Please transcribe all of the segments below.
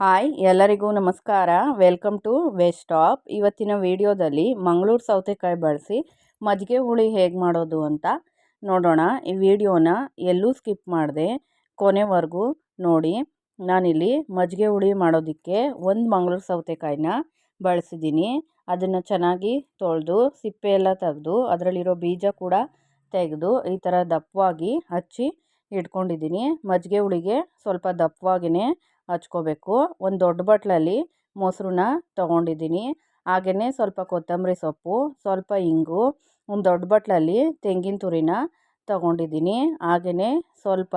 Hi, ಎಲ್ಲರಿಗೂ ನಮಸ್ಕಾರ. Welcome to West stop ಇವತ್ತಿನ ವಿಡಿಯೋದಲ್ಲಿ ಮಂಗಳೂರು ಸೌತೆಕಾಯಿ ಬಳಸಿ ಮಜ್ಜಿಗೆ ಹುಳಿ ಹೇಗೆ ಮಾಡೋದು ಅಂತ ನೋಡೋಣ. ಈ ವಿಡಿಯೋನ ಎಲ್ಲೂ ಸ್ಕಿಪ್ ಮಾಡಿದೆ, ಕೊನೆವರೆಗೂ ನೋಡಿ. ನಾನಿಲ್ಲಿ ಮಜ್ಜಿಗೆ ಹುಳಿ ಮಾಡೋದಕ್ಕೆ ಒಂದು ಮಂಗಳೂರು ಸೌತೆಕಾಯಿನ ಬಳಸಿದ್ದೀನಿ. ಅದನ್ನು ಚೆನ್ನಾಗಿ ತೊಳೆದು, ಸಿಪ್ಪೆ ಎಲ್ಲ ತೆಗೆದು, ಅದರಲ್ಲಿರೋ ಬೀಜ ಕೂಡ ತೆಗೆದು, ಈ ಥರ ದಪ್ಪವಾಗಿ ಹಚ್ಚಿ ಇಟ್ಕೊಂಡಿದ್ದೀನಿ. ಮಜ್ಜಿಗೆ ಹುಳಿಗೆ ಸ್ವಲ್ಪ ದಪ್ಪವಾಗಿಯೇ ಹಚ್ಕೋಬೇಕು. ಒಂದು ದೊಡ್ಡ ಬಟ್ಲಲ್ಲಿ ಮೊಸರನ್ನ ತೊಗೊಂಡಿದ್ದೀನಿ. ಹಾಗೆಯೇ ಸ್ವಲ್ಪ ಕೊತ್ತಂಬರಿ ಸೊಪ್ಪು, ಸ್ವಲ್ಪ ಇಂಗು, ಒಂದು ದೊಡ್ಡ ಬಟ್ಲಲ್ಲಿ ತೆಂಗಿನ ತುರಿನ ತೊಗೊಂಡಿದ್ದೀನಿ. ಹಾಗೆಯೇ ಸ್ವಲ್ಪ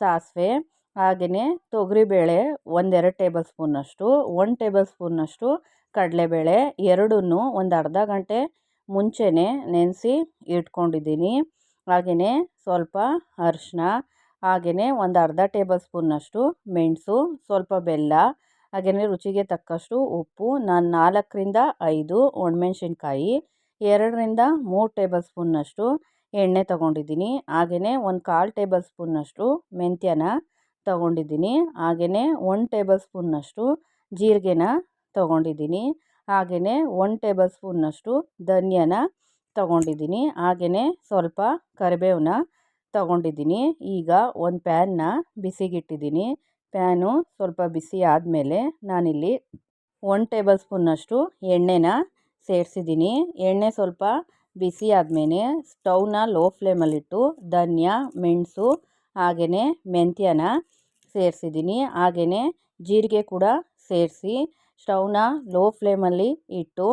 ಸಾಸಿವೆ ಹಾಗೆಯೇ ತೊಗರಿಬೇಳೆ ಒಂದೆರಡು ಟೇಬಲ್ ಸ್ಪೂನಷ್ಟು, ಒಂದು ಟೇಬಲ್ ಸ್ಪೂನಷ್ಟು ಕಡಲೆಬೇಳೆ, ಎರಡನ್ನು ಒಂದು ಅರ್ಧ ಗಂಟೆ ಮುಂಚೆಯೇ ನೆನೆಸಿ ಇಟ್ಕೊಂಡಿದ್ದೀನಿ. ಹಾಗೆಯೇ ಸ್ವಲ್ಪ ಅರಿಶಿನ ಹಾಗೆಯೇ ಒಂದು ಅರ್ಧ ಟೇಬಲ್ ಸ್ಪೂನ್ನಷ್ಟು ಮೆಣಸು, ಸ್ವಲ್ಪ ಬೆಲ್ಲ ಹಾಗೆಯೇ ರುಚಿಗೆ ತಕ್ಕಷ್ಟು ಉಪ್ಪು, ನಾನು ನಾಲ್ಕರಿಂದ ಐದು ಒಣಮೆಣ್ಸಿನ್ಕಾಯಿ, ಎರಡರಿಂದ ಮೂರು ಟೇಬಲ್ ಸ್ಪೂನ್ನಷ್ಟು ಎಣ್ಣೆ ತೊಗೊಂಡಿದ್ದೀನಿ. ಹಾಗೆಯೇ ಒಂದು ಕಾಲು ಟೇಬಲ್ ಸ್ಪೂನ್ನಷ್ಟು ಮೆಂತ್ಯನ ತೊಗೊಂಡಿದ್ದೀನಿ. ಹಾಗೆಯೇ ಒಂದು ಟೇಬಲ್ ಸ್ಪೂನ್ನಷ್ಟು ಜೀರಿಗೆನ ತೊಗೊಂಡಿದ್ದೀನಿ. ಹಾಗೆಯೇ ಒಂದು ಟೇಬಲ್ ಸ್ಪೂನ್ನಷ್ಟು ಧನಿಯನ ತೊಗೊಂಡಿದ್ದೀನಿ. ಹಾಗೆಯೇ ಸ್ವಲ್ಪ ಕರಿಬೇವನ್ನ ತೊಗೊಂಡಿದ್ದೀನಿ. ಈಗ ಒಂದು ಪ್ಯಾನ್ನ ಬಿಸಿಗಿಟ್ಟಿದ್ದೀನಿ. ಪ್ಯಾನು ಸ್ವಲ್ಪ ಬಿಸಿ ಆದಮೇಲೆ ನಾನಿಲ್ಲಿ ಒನ್ ಟೇಬಲ್ ಸ್ಪೂನ್ನಷ್ಟು ಎಣ್ಣೆನ ಸೇರಿಸಿದ್ದೀನಿ. ಎಣ್ಣೆ ಸ್ವಲ್ಪ ಬಿಸಿ ಆದಮೇಲೆ ಸ್ಟೌವ್ನ ಲೋ ಫ್ಲೇಮಲ್ಲಿಟ್ಟು ಧನಿಯಾ, ಮೆಣಸು ಹಾಗೆಯೇ ಮೆಂತ್ಯನ ಸೇರಿಸಿದ್ದೀನಿ. ಹಾಗೆಯೇ ಜೀರಿಗೆ ಕೂಡ ಸೇರಿಸಿ ಸ್ಟೌವ್ನ ಲೋ ಫ್ಲೇಮಲ್ಲಿ ಇಟ್ಟು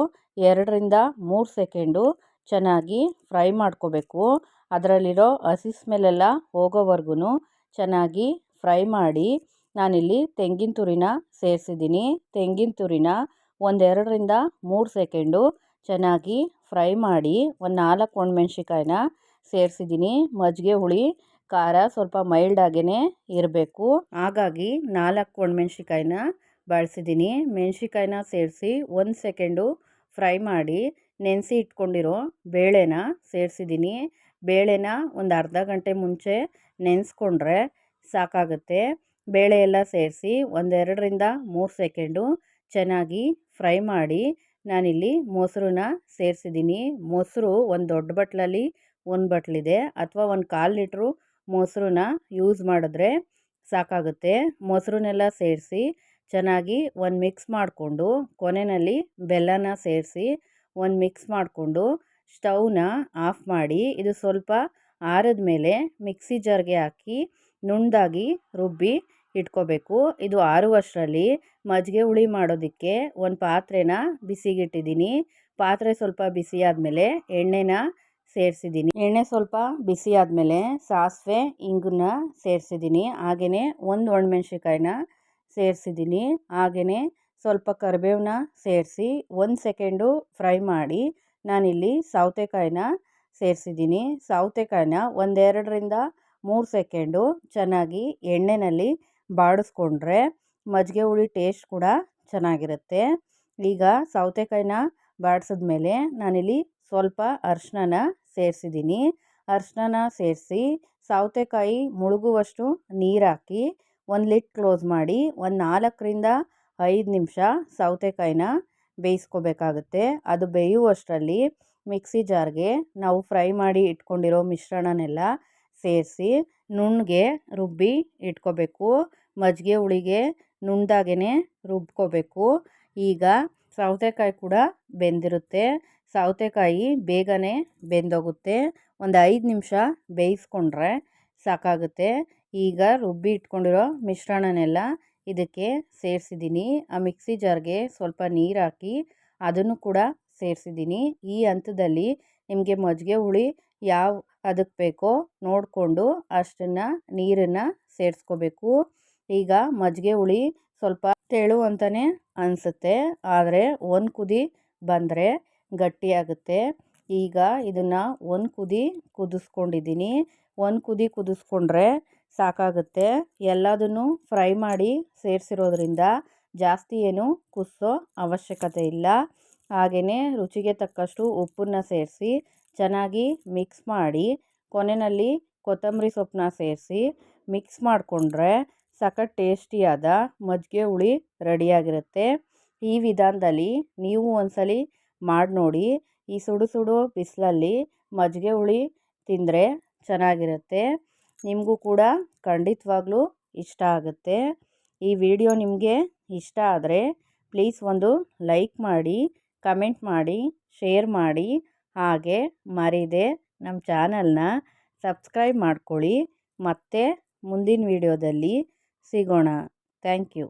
ಎರಡರಿಂದ ಮೂರು ಸೆಕೆಂಡು ಚೆನ್ನಾಗಿ ಫ್ರೈ ಮಾಡ್ಕೋಬೇಕು. ಅದರಲ್ಲಿರೋ ಹಸಿ ಸ್ಮೆಲ್ಲೆಲ್ಲ ಹೋಗೋವರೆಗೂ ಚೆನ್ನಾಗಿ ಫ್ರೈ ಮಾಡಿ ನಾನಿಲ್ಲಿ ತೆಂಗಿನ ತುರಿನ ಸೇರಿಸಿದ್ದೀನಿ. ತೆಂಗಿನ ತುರಿನ ಒಂದೆರಡರಿಂದ ಮೂರು ಸೆಕೆಂಡು ಚೆನ್ನಾಗಿ ಫ್ರೈ ಮಾಡಿ ಒಂದು ನಾಲ್ಕು ಒಣಮೆಣ್ಸಿಕಾಯಿನ ಸೇರಿಸಿದ್ದೀನಿ. ಮಜ್ಜಿಗೆ ಹುಳಿ, ಖಾರ ಸ್ವಲ್ಪ ಮೈಲ್ಡ್ ಮೈಲ್ಡಾಗೇ ಇರಬೇಕು. ಹಾಗಾಗಿ ನಾಲ್ಕು ಒಣಮೆಣ್ಸಿಕಾಯಿನ ಬಳಸಿದ್ದೀನಿ. ಮೆಣ್ಸಿಕಾಯಿನ ಸೇರಿಸಿ ಒಂದು ಸೆಕೆಂಡು ಫ್ರೈ ಮಾಡಿ ನೆನೆಸಿ ಇಟ್ಕೊಂಡಿರೋ ಬೇಳೆನ ಸೇರಿಸಿದ್ದೀನಿ. ಬೇಳೆನ ಒಂದು ಅರ್ಧ ಗಂಟೆ ಮುಂಚೆ ನೆನೆಸ್ಕೊಂಡ್ರೆ ಸಾಕಾಗುತ್ತೆ. ಬೇಳೆ ಎಲ್ಲ ಸೇರಿಸಿ ಒಂದೆರಡರಿಂದ ಮೂರು ಸೆಕೆಂಡು ಚೆನ್ನಾಗಿ ಫ್ರೈ ಮಾಡಿ ನಾನಿಲ್ಲಿ ಮೊಸರನ್ನ ಸೇರಿಸಿದ್ದೀನಿ. ಮೊಸರು ಒಂದು ದೊಡ್ಡ ಬಟ್ಲಲ್ಲಿ ಒಂದು ಬಟ್ಲಿದೆ ಅಥವಾ ಒಂದು ಕಾಲು ಲೀಟ್ರು ಮೊಸರನ್ನ ಯೂಸ್ ಮಾಡಿದ್ರೆ ಸಾಕಾಗುತ್ತೆ. ಮೊಸರನ್ನೆಲ್ಲ ಸೇರಿಸಿ ಚೆನ್ನಾಗಿ ಒಂದು ಮಿಕ್ಸ್ ಮಾಡಿಕೊಂಡು ಕೊನೆಯಲ್ಲಿ ಬೆಲ್ಲನ ಸೇರಿಸಿ ಒಂದು ಮಿಕ್ಸ್ ಮಾಡಿಕೊಂಡು ಸ್ಟವ್ನ ಆಫ್ ಮಾಡಿ ಇದು ಸ್ವಲ್ಪ ಆರಿದ ಮೇಲೆ ಮಿಕ್ಸಿ ಜಾರ್ಗೆ ಹಾಕಿ ನುಣ್ಣದಾಗಿ ರುಬ್ಬಿ ಇಟ್ಕೋಬೇಕು. ಇದು ಆರುವಷ್ಟರಲ್ಲಿ ಮಜ್ಜಿಗೆ ಹುಳಿ ಮಾಡೋದಕ್ಕೆ ಒಂದು ಪಾತ್ರೆನ ಬಿಸಿಗಿಟ್ಟಿದ್ದೀನಿ. ಪಾತ್ರೆ ಸ್ವಲ್ಪ ಬಿಸಿ ಆದಮೇಲೆ ಎಣ್ಣೆನ ಸೇರಿಸಿದ್ದೀನಿ. ಎಣ್ಣೆ ಸ್ವಲ್ಪ ಬಿಸಿ ಆದಮೇಲೆ ಸಾಸಿವೆ, ಇಂಗನ್ನ ಸೇರಿಸಿದ್ದೀನಿ. ಹಾಗೆಯೇ ಒಂದು ಒಣಮೆಣ್ಸಿಕಾಯಿನ ಸೇರಿಸಿದ್ದೀನಿ. ಹಾಗೆಯೇ ಸ್ವಲ್ಪ ಕರಿಬೇವನ್ನ ಸೇರಿಸಿ ಒಂದು ಸೆಕೆಂಡು ಫ್ರೈ ಮಾಡಿ ನಾನಿಲ್ಲಿ ಸೌತೆಕಾಯಿನ ಸೇರಿಸಿದ್ದೀನಿ. ಸೌತೆಕಾಯಿನ ಒಂದೆರಡರಿಂದ ಮೂರು ಸೆಕೆಂಡು ಚೆನ್ನಾಗಿ ಎಣ್ಣೆಯಲ್ಲಿ ಬಾಡಿಸ್ಕೊಂಡ್ರೆ ಮಜ್ಜಿಗೆ ಹುಳಿ ಟೇಸ್ಟ್ ಕೂಡ ಚೆನ್ನಾಗಿರುತ್ತೆ. ಈಗ ಸೌತೆಕಾಯಿನ ಬಾಡಿಸಿದ್ಮೇಲೆ ನಾನಿಲ್ಲಿ ಸ್ವಲ್ಪ ಅರ್ಶಿನ ಸೇರಿಸಿದ್ದೀನಿ. ಅರ್ಶಿನ ಸೇರಿಸಿ ಸೌತೆಕಾಯಿ ಮುಳುಗುವಷ್ಟು ನೀರು ಹಾಕಿ ಒಂದು ಲಿಟ್ ಕ್ಲೋಸ್ ಮಾಡಿ ಒಂದು ನಾಲ್ಕರಿಂದ ಐದು ನಿಮಿಷ ಸೌತೆಕಾಯಿನ ಬೇಯಿಸ್ಕೋಬೇಕಾಗುತ್ತೆ. ಅದು ಬೇಯುವಷ್ಟರಲ್ಲಿ ಮಿಕ್ಸಿ ಜಾರ್ಗೆ ನಾವು ಫ್ರೈ ಮಾಡಿ ಇಟ್ಕೊಂಡಿರೋ ಮಿಶ್ರಣನೆಲ್ಲ ಸೇರಿಸಿ ನುಣ್ಣಗೆ ರುಬ್ಬಿ ಇಟ್ಕೋಬೇಕು. ಮಜ್ಜಿಗೆ, ಹುಳಿಗೆ ನುಣ್ಣದಾಗೇ ರುಬ್ಕೋಬೇಕು. ಈಗ ಸೌತೆಕಾಯಿ ಕೂಡ ಬೆಂದಿರುತ್ತೆ. ಸೌತೆಕಾಯಿ ಬೇಗನೆ ಬೆಂದೋಗುತ್ತೆ. ಒಂದು ಐದು ನಿಮಿಷ ಬೇಯಿಸ್ಕೊಂಡ್ರೆ ಸಾಕಾಗುತ್ತೆ. ಈಗ ರುಬ್ಬಿ ಇಟ್ಕೊಂಡಿರೋ ಮಿಶ್ರಣನೆಲ್ಲ ಇದಕ್ಕೆ ಸೇರಿಸಿದ್ದೀನಿ. ಆ ಮಿಕ್ಸಿ ಜಾರ್ಗೆ ಸ್ವಲ್ಪ ನೀರು ಹಾಕಿ ಅದನ್ನು ಕೂಡ ಸೇರಿಸಿದ್ದೀನಿ. ಈ ಹಂತದಲ್ಲಿ ನಿಮಗೆ ಮಜ್ಜಿಗೆ ಹುಳಿ ಯಾವ ಅದಕ್ಕೆ ಬೇಕೋ ನೋಡಿಕೊಂಡು ಅಷ್ಟನ್ನು ನೀರನ್ನು ಸೇರಿಸ್ಕೋಬೇಕು. ಈಗ ಮಜ್ಜಿಗೆ ಹುಳಿ ಸ್ವಲ್ಪ ತೆಳು ಅಂತಲೇ ಅನಿಸುತ್ತೆ. ಆದರೆ ಒಂದು ಕುದಿ ಬಂದರೆ ಗಟ್ಟಿಯಾಗುತ್ತೆ ಈಗ ಇದನ್ನು ಒಂದು ಕುದಿ ಕುದಿಸ್ಕೊಂಡಿದ್ದೀನಿ. ಒಂದು ಕುದಿ ಕುದಿಸ್ಕೊಂಡ್ರೆ ಸಾಕಾಗುತ್ತೆ. ಎಲ್ಲದನ್ನು ಫ್ರೈ ಮಾಡಿ ಸೇರಿಸಿರೋದ್ರಿಂದ ಜಾಸ್ತಿ ಏನು ಕುದಿಸೋ ಅವಶ್ಯಕತೆ ಇಲ್ಲ. ಹಾಗೆಯೇ ರುಚಿಗೆ ತಕ್ಕಷ್ಟು ಉಪ್ಪನ್ನು ಸೇರಿಸಿ ಚೆನ್ನಾಗಿ ಮಿಕ್ಸ್ ಮಾಡಿ ಕೊನೆಯಲ್ಲಿ ಕೊತ್ತಂಬರಿ ಸೊಪ್ಪನ್ನ ಸೇರಿಸಿ ಮಿಕ್ಸ್ ಮಾಡಿಕೊಂಡ್ರೆ ಸಖತ್ ಟೇಸ್ಟಿಯಾದ ಮಜ್ಜಿಗೆ ಹುಳಿ ರೆಡಿಯಾಗಿರುತ್ತೆ. ಈ ವಿಧಾನದಲ್ಲಿ ನೀವು ಒಂದ್ಸಲಿ ಮಾಡಿ ನೋಡಿ. ಈ ಸುಡು ಸುಡು ಬಿಸಿಲಲ್ಲಿ ಮಜ್ಜಿಗೆ ಹುಳಿ ತಿಂದರೆ ಚೆನ್ನಾಗಿರುತ್ತೆ. ನಿಮಗೂ ಕೂಡ ಖಂಡಿತವಾಗ್ಲೂ ಇಷ್ಟ ಆಗುತ್ತೆ. ಈ ವಿಡಿಯೋ ನಿಮಗೆ ಇಷ್ಟ ಆದರೆ ಪ್ಲೀಸ್ ಒಂದು ಲೈಕ್ ಮಾಡಿ ಕಮೆಂಟ್ ಮಾಡಿ ಶೇರ್ ಮಾಡಿ. ಹಾಗೆ ಮರೀದೆ ನಮ್ಮ ಚಾನಲ್ನ ಸಬ್ಸ್ಕ್ರೈಬ್ ಮಾಡ್ಕೊಳ್ಳಿ. ಮತ್ತೆ ಮುಂದಿನ ವಿಡಿಯೋದಲ್ಲಿ ಸಿಗೋಣ. Thank you